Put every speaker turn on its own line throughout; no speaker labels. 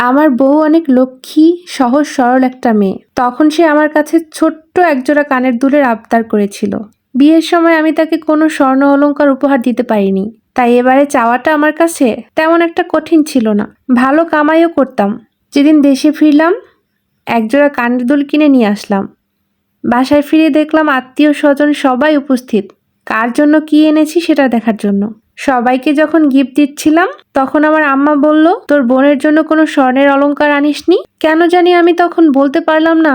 আমার বউ অনেক লক্ষ্মী, সহজ, সরল একটা মেয়ে। তখন সে আমার কাছে ছোট্ট একজোড়া কানের দুলের আবদার করেছিল। বিয়ের সময় আমি তাকে কোনো স্বর্ণ অলংকার উপহার দিতে পারিনি। তাই এবারে চাওয়াটা আমার কাছে তেমন একটা কঠিন ছিল না। ভালো কামাইও করতাম। যেদিন দেশে ফিরলাম, একজোড়া কানের দুল কিনে নিয়ে আসলাম। বাসায় ফিরে দেখলাম আত্মীয় স্বজন সবাই উপস্থিত। কার জন্য কি এনেছি সেটা দেখার জন্য। সবাইকে যখন গিফট দিচ্ছিলাম, তখন আমার আম্মা বলল, তোর বোনের জন্য কোনো স্বর্ণের অলংকার আনিসনি? কেন জানি আমি তখন বলতে পারলাম না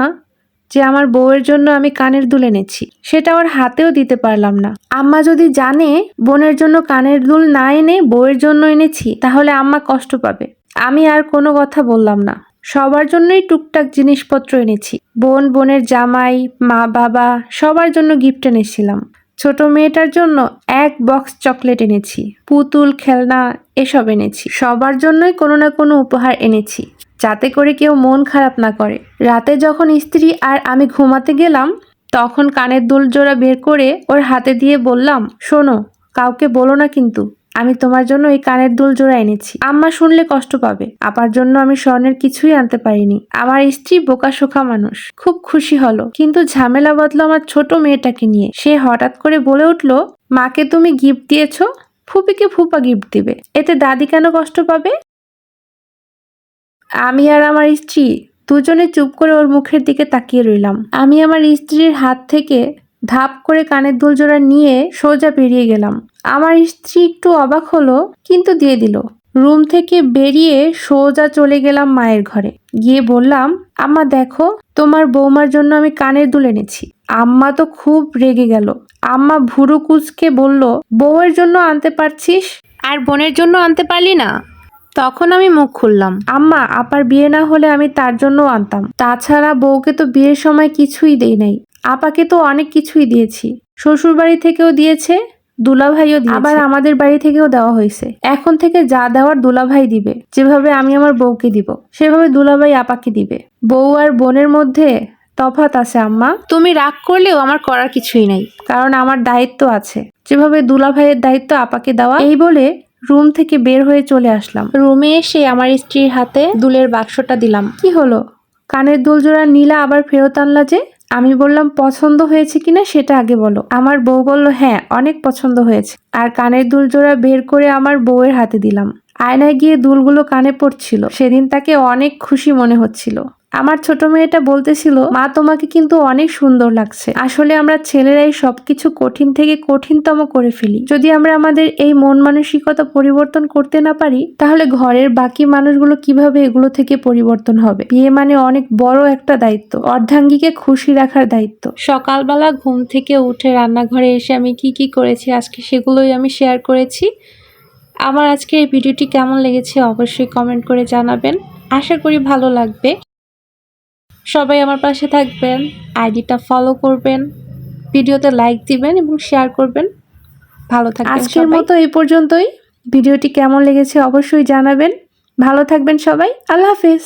যে আমার বউয়ের জন্য আমি কানের দুল এনেছি। সেটা ওর হাতেও দিতে পারলাম না। আম্মা যদি জানে বোনের জন্য কানের দুল না এনে বউয়ের জন্য এনেছি, তাহলে আম্মা কষ্ট পাবে। আমি আর কোনো কথা বললাম না। সবার জন্যই টুকটাক জিনিসপত্র এনেছি। বোন, বোনের জামাই, মা, বাবা, সবার জন্য গিফট এনেছিলাম। ছোট মেয়েটার জন্য এক বক্স চকলেট এনেছি, পুতুল, খেলনা, এসব এনেছি। সবার জন্যই কোনো না কোনো উপহার এনেছি, যাতে করে কেউ মন খারাপ না করে। রাতে যখন স্ত্রী আর আমি ঘুমাতে গেলাম, তখন কানের দুল জোড়া বের করে ওর হাতে দিয়ে বললাম, শোনো, কাউকে বলো না কিন্তু। আমি তোমার জন্য এই কানের দুল জোড়া এনেছি। আম্মা শুনলে কষ্ট পাবে। আপার জন্য আমি স্বর্ণের কিছুই আনতে পারিনি। আমার স্ত্রী বোকা শোকা মানুষ। খুব খুশি হলো। কিন্তু ঝামেলা বদলো আমার ছোট মেয়েটাকে নিয়ে। সে হঠাৎ করে বলে উঠল, মাকে তুমি গিফট দিয়েছ? ফুপিকে ফুপা গিফট দিবে। এতে দাদি কেন কষ্ট পাবে? আমি আর আমার স্ত্রী দুজনে চুপ করে ওর মুখের দিকে তাকিয়ে রইলাম। আমি আমার স্ত্রীর হাত থেকে ধাপ করে কানের দুল জোড়া নিয়ে সোজা বেরিয়ে গেলাম। আমার স্ত্রী একটু অবাক হলো কিন্তু দিয়ে দিল। রুম থেকে বেরিয়ে সোজা চলে গেলাম মায়ের ঘরে। গিয়ে বললাম আম্মা দেখো তোমার বৌমার জন্য আমি কানের দুল এনেছি। আম্মা তো খুব রেগে গেল। আম্মা ভুরু কুচকে বলল বউয়ের জন্য আনতে পারছিস? আর বোনের জন্য আনতে পারলি না? তখন আমি মুখ খুললাম। আম্মা আপার বিয়ে না হলে আমি তার জন্য আনতাম। তাছাড়া বউকে তো বিয়ের সময় কিছুই দেই নাই। আপাকে তো অনেক কিছুই দিয়েছি। শ্বশুর বাড়ি থেকেও দিয়েছে। দুলাভাইও আবার আমাদের বাড়ি থেকেও দেওয়া হয়েছে। এখন থেকে যা দেওয়ার দুলাভাই দিবে। যেভাবে আমি আমার বউকে দিব সেভাবে দুলাভাই আপাকে দিবে। বউ আর বোনের মধ্যে তফাত আছে আম্মা। তুমি রাগ করলেও আমার করার কিছুই নাই। কারণ আমার দায়িত্ব আছে। যেভাবে দুলাভাইয়ের দায়িত্ব আপাকে দেওয়া এই বলে রুম থেকে বের হয়ে চলে আসলাম। রুমে এসে আমার স্ত্রীর হাতে দুলের বাক্সটা দিলাম। কি হলো? কানের দুল জোড়া নীলা আবার ফেরত আনলা যে? আমি বললাম, পছন্দ হয়েছে কিনা সেটা আগে বলো। আমার বউ বলল হ্যাঁ অনেক পছন্দ হয়েছে। আর কানের দুলজোড়া বের করে আমার বউয়ের হাতে দিলাম। আয়নায় গিয়ে দুলগুলো কানে পড়ছিল। সেদিন তাকে অনেক খুশি মনে হচ্ছিল। আমার ছোট মেয়েটা বলতেছিল, মা, তোমাকে কিন্তু অনেক সুন্দর লাগছে। আসলে আমরা ছেলেরাই সবকিছু কঠিন থেকে কঠিনতম করে ফেলি। যদি আমরা আমাদের এই মন মানসিকতা পরিবর্তন করতে না পারি, তাহলে ঘরের বাকি মানুষগুলো কীভাবে এগুলো থেকে পরিবর্তন হবে? বিয়ে মানে অনেক বড় একটা দায়িত্ব। অর্ধাঙ্গীকে খুশি রাখার দায়িত্ব। সকালবেলা ঘুম থেকে উঠে রান্নাঘরে এসে আমি কি কি করেছি, আজকে সেগুলোই আমি শেয়ার করেছি। আমার আজকের এই ভিডিওটি কেমন লেগেছে অবশ্যই কমেন্ট করে জানাবেন। আশা করি ভালো লাগবে। সবাই আমার পাশে থাকবেন আইডিটা ফলো করবেন ভিডিওতে লাইক দিবেন এবং শেয়ার করবেন। ভালো থাকবেন আজকের মতো এই পর্যন্তই। ভিডিওটি কেমন লেগেছে অবশ্যই জানাবেন। ভালো থাকবেন সবাই। আল্লাহ হাফেজ।